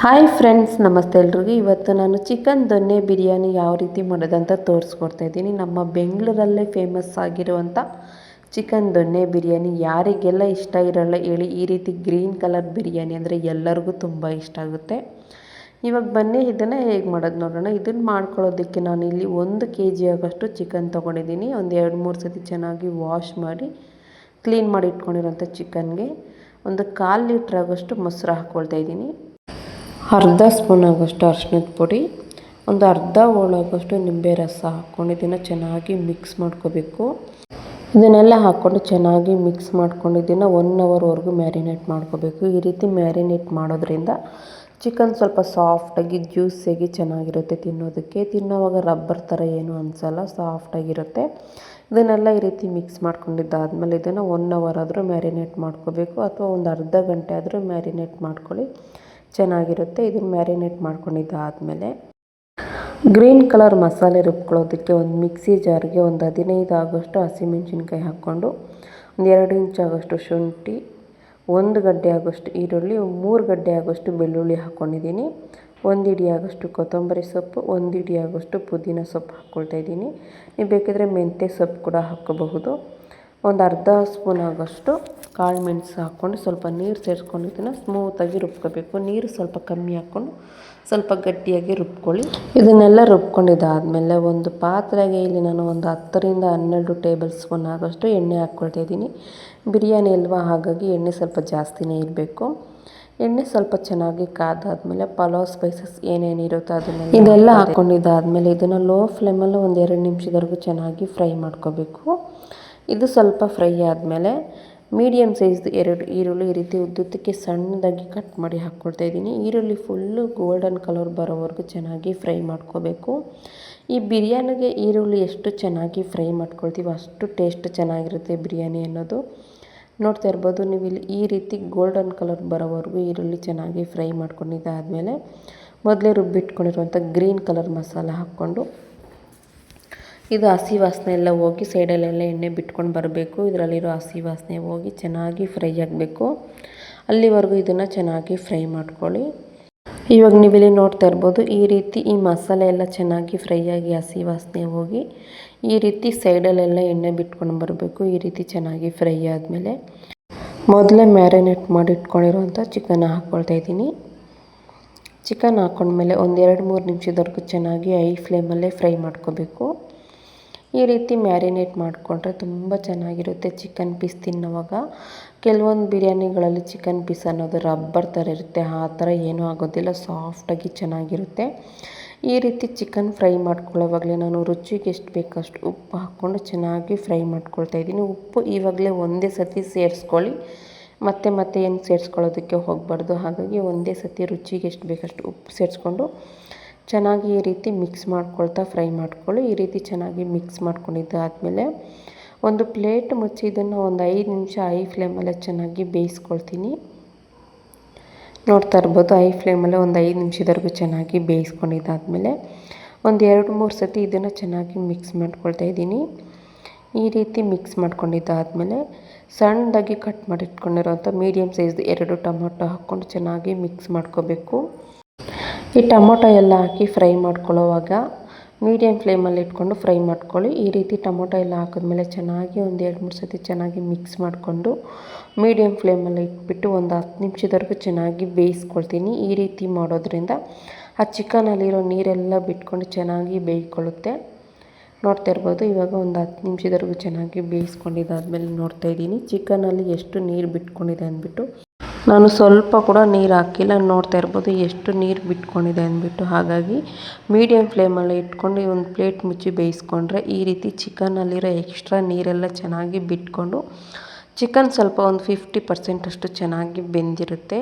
Hi friends, ನಮಸ್ತೆ ಎಲ್ರಿಗೂ. ಇವತ್ತು ನಾನು ಚಿಕನ್ ದೊನ್ನೆ ಬಿರಿಯಾನಿ ಯಾವ ರೀತಿ ಮಾಡೋದಂತ ತೋರಿಸ್ಕೊಡ್ತಾ ಇದ್ದೀನಿ. ನಮ್ಮ ಬೆಂಗಳೂರಲ್ಲೇ ಫೇಮಸ್ ಆಗಿರುವಂಥ ಚಿಕನ್ ದೊನ್ನೆ ಬಿರಿಯಾನಿ. ಯಾರಿಗೆಲ್ಲ ಇಷ್ಟ ಇರೋಲ್ಲ ಹೇಳಿ ಈ ರೀತಿ ಗ್ರೀನ್ ಕಲರ್ ಬಿರಿಯಾನಿ ಅಂದರೆ ಎಲ್ಲರಿಗೂ ತುಂಬ ಇಷ್ಟ ಆಗುತ್ತೆ. ಇವಾಗ ಬನ್ನಿ, ಇದನ್ನು ಹೇಗೆ ಮಾಡೋದು ನೋಡೋಣ. ಇದನ್ನು ಮಾಡ್ಕೊಳ್ಳೋದಕ್ಕೆ ನಾನು ಇಲ್ಲಿ ಒಂದು ಕೆ ಜಿ ಆಗೋಷ್ಟು ಚಿಕನ್ ತೊಗೊಂಡಿದ್ದೀನಿ. ಒಂದು ಎರಡು ಮೂರು ಸತಿ ಚೆನ್ನಾಗಿ ವಾಶ್ ಮಾಡಿ ಕ್ಲೀನ್ ಮಾಡಿ ಇಟ್ಕೊಂಡಿರೋಂಥ ಚಿಕನ್ಗೆ ಒಂದು ಕಾಲು ಲೀಟ್ರ್ ಆಗೋಷ್ಟು ಮೊಸರು ಹಾಕ್ಕೊಳ್ತಾ ಇದ್ದೀನಿ. ಅರ್ಧ ಸ್ಪೂನ್ ಆಗೋಷ್ಟು ಅರ್ಶಿನದ ಪುಡಿ, ಒಂದು ಅರ್ಧ ಹೋಳಾಗೋಷ್ಟು ನಿಂಬೆ ರಸ ಹಾಕ್ಕೊಂಡು ಇದನ್ನು ಚೆನ್ನಾಗಿ ಮಿಕ್ಸ್ ಮಾಡ್ಕೋಬೇಕು. ಇದನ್ನೆಲ್ಲ ಹಾಕ್ಕೊಂಡು ಚೆನ್ನಾಗಿ ಮಿಕ್ಸ್ ಮಾಡ್ಕೊಂಡು ಇದನ್ನು ಒನ್ ಅವರ್ವರೆಗೂ ಮ್ಯಾರಿನೇಟ್ ಮಾಡ್ಕೋಬೇಕು. ಈ ರೀತಿ ಮ್ಯಾರಿನೇಟ್ ಮಾಡೋದ್ರಿಂದ ಚಿಕನ್ ಸ್ವಲ್ಪ ಸಾಫ್ಟಾಗಿ ಜ್ಯೂಸಿಯಾಗಿ ಚೆನ್ನಾಗಿರುತ್ತೆ ತಿನ್ನೋದಕ್ಕೆ. ತಿನ್ನೋವಾಗ ರಬ್ಬರ್ ಥರ ಏನು ಅನಿಸಲ್ಲ ಸಾಫ್ಟಾಗಿರುತ್ತೆ ಇದನ್ನೆಲ್ಲ ಈ ರೀತಿ ಮಿಕ್ಸ್ ಮಾಡ್ಕೊಂಡಿದ್ದಾದಮೇಲೆ ಇದನ್ನು ಒನ್ ಅವರ್ ಆದರೂ ಮ್ಯಾರಿನೇಟ್ ಮಾಡ್ಕೋಬೇಕು. ಅಥವಾ ಒಂದು ಅರ್ಧ ಗಂಟೆ ಆದರೂ ಮ್ಯಾರಿನೇಟ್ ಮಾಡ್ಕೊಳ್ಳಿ. ಚೆನ್ನಾಗಿರುತ್ತೆ. ಇದನ್ನು ಮ್ಯಾರಿನೇಟ್ ಮಾಡ್ಕೊಂಡಿದ್ದಾದಮೇಲೆ ಗ್ರೀನ್ ಕಲರ್ ಮಸಾಲೆ ರುಬ್ಕೊಳ್ಳೋದಕ್ಕೆ ಒಂದು ಮಿಕ್ಸಿ ಜಾರ್ಗೆ ಒಂದು ಹದಿನೈದು ಆಗೋಷ್ಟು ಹಸಿಮೆಣ್ಸಿನ್ಕಾಯಿ ಹಾಕ್ಕೊಂಡು, ಒಂದು ಎರಡು ಇಂಚ್ ಆಗೋಷ್ಟು ಶುಂಠಿ, ಒಂದು ಗಡ್ಡೆ ಆಗೋಷ್ಟು ಈರುಳ್ಳಿ, ಮೂರು ಗಡ್ಡೆ ಆಗೋಷ್ಟು ಬೆಳ್ಳುಳ್ಳಿ ಹಾಕ್ಕೊಂಡಿದ್ದೀನಿ. ಒಂದು ಇಡಿ ಆಗೋಷ್ಟು ಕೊತ್ತಂಬರಿ ಸೊಪ್ಪು, ಒಂದು ಇಡಿ ಆಗೋಷ್ಟು ಪುದೀನ ಸೊಪ್ಪು ಹಾಕ್ಕೊಳ್ತಾ ಇದ್ದೀನಿ. ನೀವು ಬೇಕಿದ್ರೆ ಮೆಂತ್ಯ ಸೊಪ್ಪು ಕೂಡ ಹಾಕ್ಕೋಬಹುದು. ಒಂದು ಅರ್ಧ ಸ್ಪೂನ್ ಆಗೋಷ್ಟು ಕಾಳು ಮೆಣಸು ಹಾಕ್ಕೊಂಡು ಸ್ವಲ್ಪ ನೀರು ಸೇರಿಸ್ಕೊಂಡು ಇದನ್ನು ಸ್ಮೂತಾಗಿ ರುಬ್ಕೋಬೇಕು. ನೀರು ಸ್ವಲ್ಪ ಕಮ್ಮಿ ಹಾಕ್ಕೊಂಡು ಸ್ವಲ್ಪ ಗಟ್ಟಿಯಾಗಿ ರುಬ್ಕೊಳ್ಳಿ. ಇದನ್ನೆಲ್ಲ ರುಬ್ಕೊಂಡಿದ್ದಾದಮೇಲೆ ಒಂದು ಪಾತ್ರೆಗೆ ಇಲ್ಲಿ ನಾನು ಒಂದು ಹತ್ತರಿಂದ ಹನ್ನೆರಡು ಟೇಬಲ್ ಸ್ಪೂನ್ ಆಗೋಷ್ಟು ಎಣ್ಣೆ ಹಾಕ್ಕೊಳ್ತಾ ಇದ್ದೀನಿ. ಬಿರಿಯಾನಿ ಅಲ್ವಾ ಹಾಗಾಗಿ ಎಣ್ಣೆ ಸ್ವಲ್ಪ ಜಾಸ್ತಿನೇ ಇರಬೇಕು. ಎಣ್ಣೆ ಸ್ವಲ್ಪ ಚೆನ್ನಾಗಿ ಕಾದಾದ್ಮೇಲೆ ಪಲಾವ್ ಸ್ಪೈಸಸ್ ಏನೇನಿರುತ್ತೋ ಅದನ್ನೆಲ್ಲ ಇದೆಲ್ಲ ಹಾಕ್ಕೊಂಡಿದ್ದಾದಮೇಲೆ ಇದನ್ನು ಲೋ ಫ್ಲೇಮಲ್ಲಿ ಒಂದು ಎರಡು ನಿಮಿಷದವರೆಗೂ ಚೆನ್ನಾಗಿ ಫ್ರೈ ಮಾಡ್ಕೋಬೇಕು. ಇದು ಸ್ವಲ್ಪ ಫ್ರೈ ಆದಮೇಲೆ ಮೀಡಿಯಮ್ ಸೈಜ್ದು ಎರಡು ಈರುಳ್ಳಿ ಈ ರೀತಿ ಉದ್ದುದ್ದಕ್ಕೆ ಸಣ್ಣದಾಗಿ ಕಟ್ ಮಾಡಿ ಹಾಕ್ಕೊಳ್ತಾ ಇದ್ದೀನಿ. ಈರುಳ್ಳಿ ಫುಲ್ಲು ಗೋಲ್ಡನ್ ಕಲರ್ ಬರೋವರೆಗೂ ಚೆನ್ನಾಗಿ ಫ್ರೈ ಮಾಡ್ಕೋಬೇಕು. ಈ ಬಿರಿಯಾನಿಗೆ ಈರುಳ್ಳಿ ಎಷ್ಟು ಚೆನ್ನಾಗಿ ಫ್ರೈ ಮಾಡ್ಕೊಳ್ತೀವೋ ಅಷ್ಟು ಟೇಸ್ಟ್ ಚೆನ್ನಾಗಿರುತ್ತೆ ಬಿರಿಯಾನಿ ಅನ್ನೋದು. ನೋಡ್ತಾ ಇರ್ಬೋದು ನೀವು ಇಲ್ಲಿ ಈ ರೀತಿ ಗೋಲ್ಡನ್ ಕಲರ್ ಬರೋವರೆಗೂ ಈರುಳ್ಳಿ ಚೆನ್ನಾಗಿ ಫ್ರೈ ಮಾಡ್ಕೊಂಡಿದ್ದಾದಮೇಲೆ ಮೊದಲೇ ರುಬ್ಬಿಟ್ಕೊಂಡಿರುವಂಥ ಗ್ರೀನ್ ಕಲರ್ ಮಸಾಲ ಹಾಕ್ಕೊಂಡು ಇದು ಹಸಿ ವಾಸನೆ ಎಲ್ಲ ಹೋಗಿ ಸೈಡಲ್ಲೆಲ್ಲ ಎಣ್ಣೆ ಬಿಟ್ಕೊಂಡು ಬರಬೇಕು. ಇದರಲ್ಲಿರೋ ಹಸಿ ವಾಸನೆ ಹೋಗಿ ಚೆನ್ನಾಗಿ ಫ್ರೈ ಆಗಬೇಕು. ಅಲ್ಲಿವರೆಗೂ ಇದನ್ನು ಚೆನ್ನಾಗಿ ಫ್ರೈ ಮಾಡ್ಕೊಳ್ಳಿ. ಇವಾಗ ನೀವಿಲ್ಲಿ ನೋಡ್ತಾ ಇರ್ಬೋದು, ಈ ರೀತಿ ಈ ಮಸಾಲೆ ಎಲ್ಲ ಚೆನ್ನಾಗಿ ಫ್ರೈ ಆಗಿ ಹಸಿ ವಾಸನೆ ಹೋಗಿ ಈ ರೀತಿ ಸೈಡಲ್ಲೆಲ್ಲ ಎಣ್ಣೆ ಬಿಟ್ಕೊಂಡು ಬರಬೇಕು, ಈ ರೀತಿ ಚೆನ್ನಾಗಿ ಫ್ರೈ ಆದಮೇಲೆ. ಮೊದಲೇ ಮ್ಯಾರಿನೇಟ್ ಮಾಡಿ ಇಟ್ಕೊಂಡಿರೋಂಥ ಚಿಕನ್ ಹಾಕ್ಕೊಳ್ತಾ ಇದ್ದೀನಿ. ಚಿಕನ್ ಹಾಕ್ಕೊಂಡ್ಮೇಲೆ ಒಂದು ಎರಡು ಮೂರು ನಿಮಿಷದವರೆಗೂ ಚೆನ್ನಾಗಿ ಐ ಫ್ಲೇಮಲ್ಲೇ ಫ್ರೈ ಮಾಡ್ಕೋಬೇಕು. ಈ ರೀತಿ ಮ್ಯಾರಿನೇಟ್ ಮಾಡಿಕೊಂಡ್ರೆ ತುಂಬ ಚೆನ್ನಾಗಿರುತ್ತೆ ಚಿಕನ್ ಪೀಸ್ ತಿನ್ನೋವಾಗ. ಕೆಲವೊಂದು ಬಿರಿಯಾನಿಗಳಲ್ಲಿ ಚಿಕನ್ ಪೀಸ್ ಅನ್ನೋದು ರಬ್ಬರ್ ಥರ ಇರುತ್ತೆ, ಆ ಥರ ಏನೂ ಆಗೋದಿಲ್ಲ ಸಾಫ್ಟಾಗಿ ಚೆನ್ನಾಗಿರುತ್ತೆ. ಈ ರೀತಿ ಚಿಕನ್ ಫ್ರೈ ಮಾಡ್ಕೊಳ್ಳೋವಾಗಲೇ ನಾನು ರುಚಿಗೆ ಎಷ್ಟು ಬೇಕಷ್ಟು ಉಪ್ಪು ಹಾಕ್ಕೊಂಡು ಚೆನ್ನಾಗಿ ಫ್ರೈ ಮಾಡ್ಕೊಳ್ತಾ ಇದ್ದೀನಿ. ಉಪ್ಪು ಇವಾಗಲೇ ಒಂದೇ ಸತಿ ಸೇರಿಸ್ಕೊಳ್ಳಿ, ಮತ್ತೆ ಮತ್ತೆ ಏನು ಸೇರಿಸ್ಕೊಳ್ಳೋದಕ್ಕೆ ಹೋಗಬಾರ್ದು. ಹಾಗಾಗಿ ಒಂದೇ ಸತಿ ರುಚಿಗೆ ಎಷ್ಟು ಬೇಕಷ್ಟು ಉಪ್ಪು ಸೇರಿಸ್ಕೊಂಡು ಚೆನ್ನಾಗಿ ಈ ರೀತಿ ಮಿಕ್ಸ್ ಮಾಡ್ಕೊಳ್ತಾ ಫ್ರೈ ಮಾಡ್ಕೊಳ್ಳಿ. ಈ ರೀತಿ ಚೆನ್ನಾಗಿ ಮಿಕ್ಸ್ ಮಾಡ್ಕೊಂಡಿದ್ದಾದಮೇಲೆ ಒಂದು ಪ್ಲೇಟ್ ಮುಚ್ಚಿ ಇದನ್ನು ಒಂದು ಐದು ನಿಮಿಷ ಐ ಫ್ಲೇಮಲ್ಲೇ ಚೆನ್ನಾಗಿ ಬೇಯಿಸ್ಕೊಳ್ತೀನಿ. ನೋಡ್ತಾ ಇರ್ಬೋದು ಐ ಫ್ಲೇಮಲ್ಲೇ ಒಂದು ಐದು ನಿಮಿಷದವರೆಗೂ ಚೆನ್ನಾಗಿ ಬೇಯಿಸ್ಕೊಂಡಿದ್ದಾದಮೇಲೆ ಒಂದು ಎರಡು ಮೂರು ಸತಿ ಇದನ್ನು ಚೆನ್ನಾಗಿ ಮಿಕ್ಸ್ ಮಾಡ್ಕೊಳ್ತಾ ಇದ್ದೀನಿ. ಈ ರೀತಿ ಮಿಕ್ಸ್ ಮಾಡ್ಕೊಂಡಿದ್ದಾದಮೇಲೆ ಸಣ್ಣದಾಗಿ ಕಟ್ ಮಾಡಿಟ್ಕೊಂಡಿರೋಂಥ ಮೀಡಿಯಮ್ ಸೈಜ್ದು ಎರಡು ಟೊಮೊಟೊ ಹಾಕ್ಕೊಂಡು ಚೆನ್ನಾಗಿ ಮಿಕ್ಸ್ ಮಾಡ್ಕೋಬೇಕು. ಈ ಟೊಮೊಟೊ ಎಲ್ಲ ಹಾಕಿ ಫ್ರೈ ಮಾಡ್ಕೊಳ್ಳೋವಾಗ ಮೀಡಿಯಮ್ ಫ್ಲೇಮಲ್ಲಿ ಇಟ್ಕೊಂಡು ಫ್ರೈ ಮಾಡ್ಕೊಳ್ಳಿ. ಈ ರೀತಿ ಟೊಮೊಟೊ ಎಲ್ಲ ಹಾಕಿದ್ಮೇಲೆ ಚೆನ್ನಾಗಿ ಒಂದು ಎರಡು ಮೂರು ಸತಿ ಚೆನ್ನಾಗಿ ಮಿಕ್ಸ್ ಮಾಡಿಕೊಂಡು ಮೀಡಿಯಮ್ ಫ್ಲೇಮಲ್ಲಿ ಇಟ್ಬಿಟ್ಟು ಒಂದು ಹತ್ತು ನಿಮಿಷದವರೆಗೂ ಚೆನ್ನಾಗಿ ಬೇಯಿಸ್ಕೊಳ್ತೀನಿ. ಈ ರೀತಿ ಮಾಡೋದ್ರಿಂದ ಆ ಚಿಕನಲ್ಲಿರೋ ನೀರೆಲ್ಲ ಬಿಟ್ಕೊಂಡು ಚೆನ್ನಾಗಿ ಬೇಯ್ಕೊಳ್ಳುತ್ತೆ. ನೋಡ್ತಾ ಇರ್ಬೋದು, ಇವಾಗ ಒಂದು ಹತ್ತು ನಿಮಿಷದವರೆಗೂ ಚೆನ್ನಾಗಿ ಬೇಯಿಸ್ಕೊಂಡಿದ್ದಾದ್ಮೇಲೆ ನೋಡ್ತಾ ಇದ್ದೀನಿ. ಚಿಕನಲ್ಲಿ ಎಷ್ಟು ನೀರು ಬಿಟ್ಕೊಂಡಿದೆ ಅಂದ್ಬಿಟ್ಟು ನಾನು ಸ್ವಲ್ಪ ಕೂಡ ನೀರು ಹಾಕಿಲ್ಲ. ನೋಡ್ತಾ ಇರ್ಬೋದು ಎಷ್ಟು ನೀರು ಬಿಟ್ಕೊಂಡಿದೆ ಅಂದ್ಬಿಟ್ಟು. ಹಾಗಾಗಿ ಮೀಡಿಯಮ್ ಫ್ಲೇಮಲ್ಲಿ ಇಟ್ಕೊಂಡು ಒಂದು ಪ್ಲೇಟ್ ಮುಚ್ಚಿ ಬೇಯಿಸ್ಕೊಂಡ್ರೆ ಈ ರೀತಿ ಚಿಕನಲ್ಲಿರೋ ಎಕ್ಸ್ಟ್ರಾ ನೀರೆಲ್ಲ ಚೆನ್ನಾಗಿ ಬಿಟ್ಕೊಂಡು ಚಿಕನ್ ಸ್ವಲ್ಪ ಒಂದು ಫಿಫ್ಟಿ ಪರ್ಸೆಂಟಷ್ಟು ಚೆನ್ನಾಗಿ ಬೆಂದಿರುತ್ತೆ.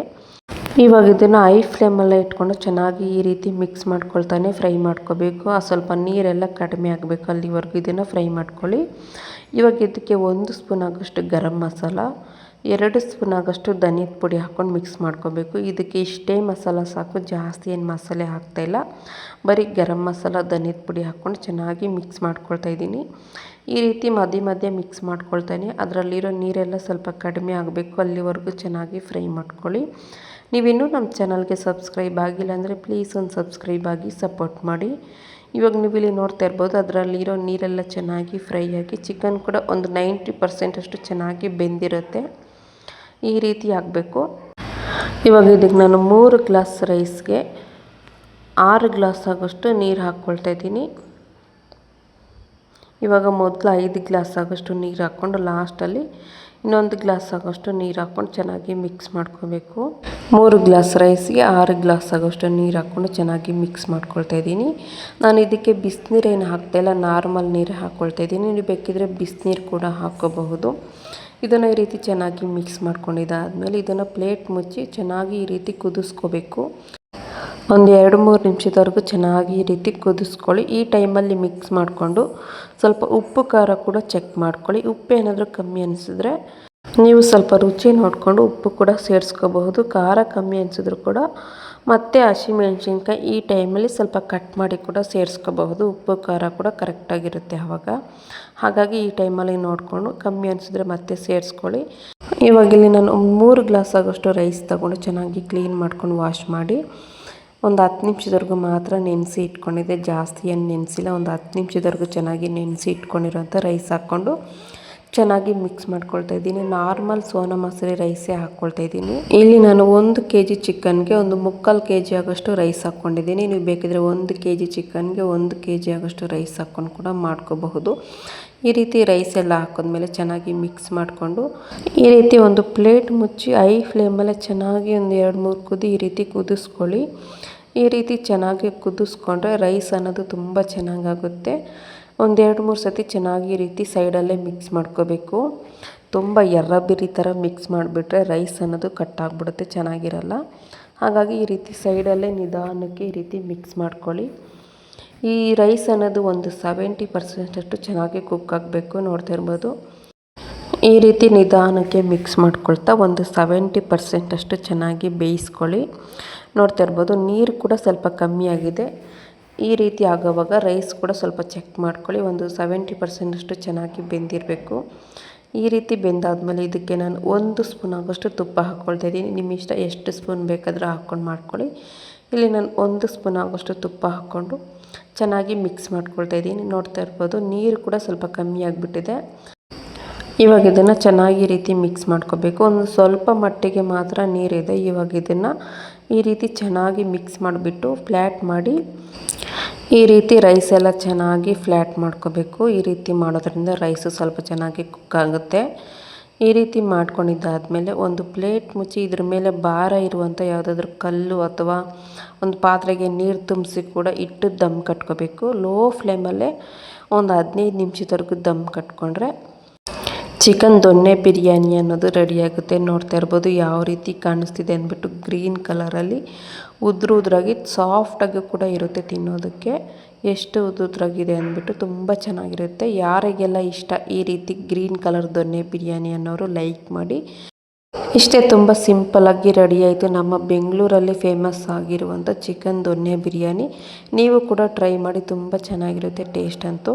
ಇವಾಗ ಇದನ್ನು ಐ ಫ್ಲೇಮಲ್ಲೇ ಇಟ್ಕೊಂಡು ಚೆನ್ನಾಗಿ ಈ ರೀತಿ ಮಿಕ್ಸ್ ಮಾಡ್ಕೊಳ್ತಾನೆ ಫ್ರೈ ಮಾಡ್ಕೋಬೇಕು. ಆ ಸ್ವಲ್ಪ ನೀರೆಲ್ಲ ಕಡಿಮೆ ಆಗಬೇಕು ಅಲ್ಲಿವರೆಗೂ ಇದನ್ನು ಫ್ರೈ ಮಾಡ್ಕೊಳ್ಳಿ. ಇವಾಗ ಇದಕ್ಕೆ ಒಂದು ಸ್ಪೂನ್ ಆಗೋಷ್ಟು ಗರಂ ಮಸಾಲ ಎರಡು ಸ್ಪೂನ್ ಆಗೋಷ್ಟು ಧನಿಯದ ಪುಡಿ ಹಾಕ್ಕೊಂಡು ಮಿಕ್ಸ್ ಮಾಡ್ಕೋಬೇಕು. ಇದಕ್ಕೆ ಇಷ್ಟೇ ಮಸಾಲ ಸಾಕು. ಜಾಸ್ತಿ ಏನು ಮಸಾಲೆ ಹಾಕ್ತಾಯಿಲ್ಲ ಬರೀ ಗರಂ ಮಸಾಲ ಧನಿಯದ ಪುಡಿ ಹಾಕ್ಕೊಂಡು ಚೆನ್ನಾಗಿ ಮಿಕ್ಸ್ ಮಾಡ್ಕೊಳ್ತಾ ಇದ್ದೀನಿ. ಈ ರೀತಿ ಮಧ್ಯೆ ಮಧ್ಯೆ ಮಿಕ್ಸ್ ಮಾಡ್ಕೊಳ್ತಾನೆ. ಅದರಲ್ಲಿರೋ ನೀರೆಲ್ಲ ಸ್ವಲ್ಪ ಕಡಿಮೆ ಆಗಬೇಕು. ಅಲ್ಲಿವರೆಗೂ ಚೆನ್ನಾಗಿ ಫ್ರೈ ಮಾಡ್ಕೊಳ್ಳಿ. ನೀವಿನ್ನೂ ನಮ್ಮ ಚಾನಲ್ಗೆ ಸಬ್ಸ್ಕ್ರೈಬ್ ಆಗಿಲ್ಲ ಅಂದರೆ ಪ್ಲೀಸ್ ಒಂದು ಸಬ್ಸ್ಕ್ರೈಬ್ ಆಗಿ ಸಪೋರ್ಟ್ ಮಾಡಿ. ಇವಾಗ ನೀವು ಇಲ್ಲಿ ನೋಡ್ತಾ ಇರ್ಬೋದು, ಅದರಲ್ಲಿರೋ ನೀರೆಲ್ಲ ಚೆನ್ನಾಗಿ ಫ್ರೈ ಆಗಿ ಚಿಕನ್ ಕೂಡ ಒಂದು ನೈಂಟಿ ಪರ್ಸೆಂಟಷ್ಟು ಚೆನ್ನಾಗಿ ಬೆಂದಿರುತ್ತೆ. ಈ ರೀತಿ ಆಗಬೇಕು ಇವಾಗ ಇದಕ್ಕೆ ನಾನು ಮೂರು ಗ್ಲಾಸ್ ರೈಸ್ಗೆ ಆರು ಗ್ಲಾಸ್ ಆಗೋಷ್ಟು ನೀರು ಹಾಕ್ಕೊಳ್ತಾ ಇದ್ದೀನಿ. ಇವಾಗ ಮೊದಲು ಐದು ಗ್ಲಾಸ್ ಆಗೋಷ್ಟು ನೀರು ಹಾಕ್ಕೊಂಡು ಲಾಸ್ಟಲ್ಲಿ ಇನ್ನೊಂದು ಗ್ಲಾಸ್ ಆಗೋಷ್ಟು ನೀರು ಹಾಕ್ಕೊಂಡು ಚೆನ್ನಾಗಿ ಮಿಕ್ಸ್ ಮಾಡ್ಕೋಬೇಕು. ಮೂರು ಗ್ಲಾಸ್ ರೈಸ್ಗೆ ಆರು ಗ್ಲಾಸ್ ಆಗೋಷ್ಟು ನೀರು ಹಾಕ್ಕೊಂಡು ಚೆನ್ನಾಗಿ ಮಿಕ್ಸ್ ಮಾಡ್ಕೊಳ್ತಾ ಇದ್ದೀನಿ. ನಾನು ಇದಕ್ಕೆ ಬಿಸಿನೀರೇನು ಹಾಕ್ತಾಯಿಲ್ಲ ನಾರ್ಮಲ್ ನೀರು ಹಾಕ್ಕೊಳ್ತಾ ಇದ್ದೀನಿ. ನೀವು ಬೇಕಿದ್ರೆ ಬಿಸಿನೀರು ಕೂಡ ಹಾಕ್ಕೋಬಹುದು. ಇದನ್ನು ಈ ರೀತಿ ಚೆನ್ನಾಗಿ ಮಿಕ್ಸ್ ಮಾಡ್ಕೊಂಡಿದ್ದಾದಮೇಲೆ ಇದನ್ನು ಪ್ಲೇಟ್ ಮುಚ್ಚಿ ಚೆನ್ನಾಗಿ ಈ ರೀತಿ ಕುದಿಸ್ಕೋಬೇಕು. ಒಂದು ಎರಡು ಮೂರು ನಿಮಿಷದವರೆಗೂ ಚೆನ್ನಾಗಿ ಈ ರೀತಿ ಕುದಿಸ್ಕೊಳ್ಳಿ. ಈ ಟೈಮಲ್ಲಿ ಮಿಕ್ಸ್ ಮಾಡಿಕೊಂಡು ಸ್ವಲ್ಪ ಉಪ್ಪು ಖಾರ ಕೂಡ ಚೆಕ್ ಮಾಡ್ಕೊಳ್ಳಿ. ಉಪ್ಪು ಏನಾದರೂ ಕಮ್ಮಿ ಅನಿಸಿದ್ರೆ ನೀವು ಸ್ವಲ್ಪ ರುಚಿ ನೋಡಿಕೊಂಡು ಉಪ್ಪು ಕೂಡ ಸೇರಿಸ್ಕೋಬಹುದು. ಖಾರ ಕಮ್ಮಿ ಅನಿಸಿದ್ರು ಕೂಡ ಮತ್ತು ಹಸಿಮೆಣ್ಸಿನ್ಕಾಯಿ ಈ ಟೈಮಲ್ಲಿ ಸ್ವಲ್ಪ ಕಟ್ ಮಾಡಿ ಕೂಡ ಸೇರಿಸ್ಕೋಬಹುದು. ಉಪ್ಪು, ಖಾರ ಕೂಡ ಕರೆಕ್ಟಾಗಿರುತ್ತೆ ಆವಾಗ ಹಾಗಾಗಿ ಈ ಟೈಮಲ್ಲಿ ನೋಡಿಕೊಂಡು ಕಮ್ಮಿ ಅನಿಸಿದ್ರೆ ಮತ್ತೆ ಸೇರಿಸ್ಕೊಳ್ಳಿ. ಇವಾಗ ಇಲ್ಲಿ ನಾನು ಮೂರು ಗ್ಲಾಸ್ ಆಗೋಷ್ಟು ರೈಸ್ ತಗೊಂಡು ಚೆನ್ನಾಗಿ ಕ್ಲೀನ್ ಮಾಡ್ಕೊಂಡು ವಾಶ್ ಮಾಡಿ ಒಂದು ಹತ್ತು ನಿಮಿಷದವರೆಗೂ ಮಾತ್ರ ನೆನೆಸಿ ಇಟ್ಕೊಂಡಿದ್ದೆ. ಜಾಸ್ತಿ ಏನು ನೆನೆಸಿಲ್ಲ. ಒಂದು ಹತ್ತು ನಿಮಿಷದವರೆಗೂ ಚೆನ್ನಾಗಿ ನೆನೆಸಿ ಇಟ್ಕೊಂಡಿರೋಂಥ ರೈಸ್ ಹಾಕ್ಕೊಂಡು ಚೆನ್ನಾಗಿ ಮಿಕ್ಸ್ ಮಾಡ್ಕೊಳ್ತಾ ಇದ್ದೀನಿ. ನಾರ್ಮಲ್ ಸೋನಾ ಮಸೂರಿ ರೈಸೇ ಹಾಕ್ಕೊಳ್ತಾ ಇದ್ದೀನಿ. ಇಲ್ಲಿ ನಾನು ಒಂದು ಕೆ ಜಿ ಚಿಕನ್ಗೆ ಒಂದು ಮುಕ್ಕಾಲು ಕೆ ಜಿ ಆಗೋಷ್ಟು ರೈಸ್ ಹಾಕ್ಕೊಂಡಿದ್ದೀನಿ. ನೀವು ಬೇಕಿದ್ರೆ ಒಂದು ಕೆ ಜಿ ಚಿಕನ್ಗೆ ಒಂದು ಕೆ ಜಿ ಆಗೋಷ್ಟು ರೈಸ್ ಹಾಕ್ಕೊಂಡು ಕೂಡ ಮಾಡ್ಕೋಬಹುದು. ಈ ರೀತಿ ರೈಸ್ ಎಲ್ಲ ಹಾಕಿದ್ಮೇಲೆ ಚೆನ್ನಾಗಿ ಮಿಕ್ಸ್ ಮಾಡಿಕೊಂಡು ಈ ರೀತಿ ಒಂದು ಪ್ಲೇಟ್ ಮುಚ್ಚಿ ಐ ಫ್ಲೇಮಲ್ಲೇ ಚೆನ್ನಾಗಿ ಒಂದು ಎರಡು ಮೂರು ಕುದಿ ಈ ರೀತಿ ಕುದಿಸ್ಕೊಳ್ಳಿ. ಈ ರೀತಿ ಚೆನ್ನಾಗಿ ಕುದಿಸ್ಕೊಂಡ್ರೆ ರೈಸ್ ಅನ್ನೋದು ತುಂಬ ಚೆನ್ನಾಗಾಗುತ್ತೆ. ಒಂದೆರಡು ಮೂರು ಸತಿ ಚೆನ್ನಾಗಿ ಈ ರೀತಿ ಸೈಡಲ್ಲೇ ಮಿಕ್ಸ್ ಮಾಡ್ಕೋಬೇಕು. ತುಂಬ ಎರ್ರಬಿರಿ ಥರ ಮಿಕ್ಸ್ ಮಾಡಿಬಿಟ್ರೆ ರೈಸ್ ಅನ್ನೋದು ಕಟ್ಟಾಗ್ಬಿಡುತ್ತೆ ಚೆನ್ನಾಗಿರಲ್ಲ. ಹಾಗಾಗಿ ಈ ರೀತಿ ಸೈಡಲ್ಲೇ ನಿಧಾನಕ್ಕೆ ಈ ರೀತಿ ಮಿಕ್ಸ್ ಮಾಡ್ಕೊಳ್ಳಿ. ಈ ರೈಸ್ ಅನ್ನೋದು ಒಂದು ಸೆವೆಂಟಿ ಪರ್ಸೆಂಟಷ್ಟು ಚೆನ್ನಾಗಿ ಕುಕ್ ಆಗಬೇಕು ನೋಡ್ತಾ ಇರ್ಬೋದು. ಈ ರೀತಿ ನಿಧಾನಕ್ಕೆ ಮಿಕ್ಸ್ ಮಾಡ್ಕೊಳ್ತಾ ಒಂದು ಸೆವೆಂಟಿ ಪರ್ಸೆಂಟಷ್ಟು ಚೆನ್ನಾಗಿ ಬೇಯಿಸ್ಕೊಳ್ಳಿ. ನೋಡ್ತಾ ಇರ್ಬೋದು, ನೀರು ಕೂಡ ಸ್ವಲ್ಪ ಕಮ್ಮಿ ಆಗಿದೆ. ಈ ರೀತಿ ಆಗೋವಾಗ ರೈಸ್ ಕೂಡ ಸ್ವಲ್ಪ ಚೆಕ್ ಮಾಡ್ಕೊಳ್ಳಿ. ಒಂದು ಸೆವೆಂಟಿ ಪರ್ಸೆಂಟಷ್ಟು ಚೆನ್ನಾಗಿ ಬೆಂದಿರಬೇಕು. ಈ ರೀತಿ ಬೆಂದಾದಮೇಲೆ ಇದಕ್ಕೆ ನಾನು ಒಂದು ಸ್ಪೂನ್ ಆಗೋಷ್ಟು ತುಪ್ಪ ಹಾಕ್ಕೊಳ್ತಾ ಇದ್ದೀನಿ. ನಿಮ್ಮ ಇಷ್ಟ ಎಷ್ಟು ಸ್ಪೂನ್ ಬೇಕಾದರೂ ಹಾಕ್ಕೊಂಡು ಮಾಡ್ಕೊಳ್ಳಿ. ಇಲ್ಲಿ ನಾನು ಒಂದು ಸ್ಪೂನ್ ಆಗೋಷ್ಟು ತುಪ್ಪ ಹಾಕ್ಕೊಂಡು ಚೆನ್ನಾಗಿ ಮಿಕ್ಸ್ ಮಾಡ್ಕೊಳ್ತಾ ಇದ್ದೀನಿ. ನೋಡ್ತಾ ಇರ್ಬೋದು, ನೀರು ಕೂಡ ಸ್ವಲ್ಪ ಕಮ್ಮಿ ಆಗಿಬಿಟ್ಟಿದೆ. ಇವಾಗ ಇದನ್ನು ಚೆನ್ನಾಗಿ ರೀತಿ ಮಿಕ್ಸ್ ಮಾಡ್ಕೋಬೇಕು. ಒಂದು ಸ್ವಲ್ಪ ಮಟ್ಟಿಗೆ ಮಾತ್ರ ನೀರಿದೆ. ಇವಾಗ ಇದನ್ನು ಈ ರೀತಿ ಚೆನ್ನಾಗಿ ಮಿಕ್ಸ್ ಮಾಡಿಬಿಟ್ಟು ಫ್ಲ್ಯಾಟ್ ಮಾಡಿ, ಈ ರೀತಿ ರೈಸ್ ಎಲ್ಲ ಚೆನ್ನಾಗಿ ಫ್ಲ್ಯಾಟ್ ಮಾಡ್ಕೋಬೇಕು. ಈ ರೀತಿ ಮಾಡೋದ್ರಿಂದ ರೈಸು ಸ್ವಲ್ಪ ಚೆನ್ನಾಗಿ ಕುಕ್ ಆಗುತ್ತೆ. ಈ ರೀತಿ ಮಾಡ್ಕೊಂಡಿದ್ದಾದಮೇಲೆ ಒಂದು ಪ್ಲೇಟ್ ಮುಚ್ಚಿ ಇದ್ರ ಮೇಲೆ ಭಾರ ಇರುವಂಥ ಯಾವುದಾದ್ರೂ ಕಲ್ಲು ಅಥವಾ ಒಂದು ಪಾತ್ರೆಗೆ ನೀರು ತುಂಬಿಸಿ ಕೂಡ ಇಟ್ಟು ದಮ್ ಕಟ್ಕೋಬೇಕು. ಲೋ ಫ್ಲೇಮಲ್ಲೇ ಒಂದು ಹದಿನೈದು ನಿಮಿಷದವರೆಗೂ ದಮ್ ಕಟ್ಕೊಂಡ್ರೆ ಚಿಕನ್ ದೊನ್ನೆ ಬಿರಿಯಾನಿ ಅನ್ನೋದು ರೆಡಿಯಾಗುತ್ತೆ ನೋಡ್ತಾ ಇರ್ಬೋದು ಯಾವ ರೀತಿ ಕಾಣಿಸ್ತಿದೆ ಅಂದ್ಬಿಟ್ಟು ಗ್ರೀನ್ ಕಲರಲ್ಲಿ ಉದ್ರು ಉದ್ರಾಗಿ ಸಾಫ್ಟಾಗಿ ಕೂಡ ಇರುತ್ತೆ ತಿನ್ನೋದಕ್ಕೆ. ಎಷ್ಟು ಉದ್ರಾಗಿದೆ ಅಂದ್ಬಿಟ್ಟು ತುಂಬ ಚೆನ್ನಾಗಿರುತ್ತೆ. ಯಾರಿಗೆಲ್ಲ ಇಷ್ಟ ಈ ರೀತಿ ಗ್ರೀನ್ ಕಲರ್ ದೊನ್ನೆ ಬಿರಿಯಾನಿ ಅನ್ನೋರು ಲೈಕ್ ಮಾಡಿ. ಇಷ್ಟೇ ತುಂಬ ಸಿಂಪಲಾಗಿ ರೆಡಿ ಆಯಿತು. ನಮ್ಮ ಬೆಂಗಳೂರಲ್ಲಿ ಫೇಮಸ್ ಆಗಿರುವಂಥ ಚಿಕನ್ ದೊನ್ನೆ ಬಿರಿಯಾನಿ. ನೀವು ಕೂಡ ಟ್ರೈ ಮಾಡಿ, ತುಂಬ ಚೆನ್ನಾಗಿರುತ್ತೆ ಟೇಸ್ಟ್ ಅಂತೂ.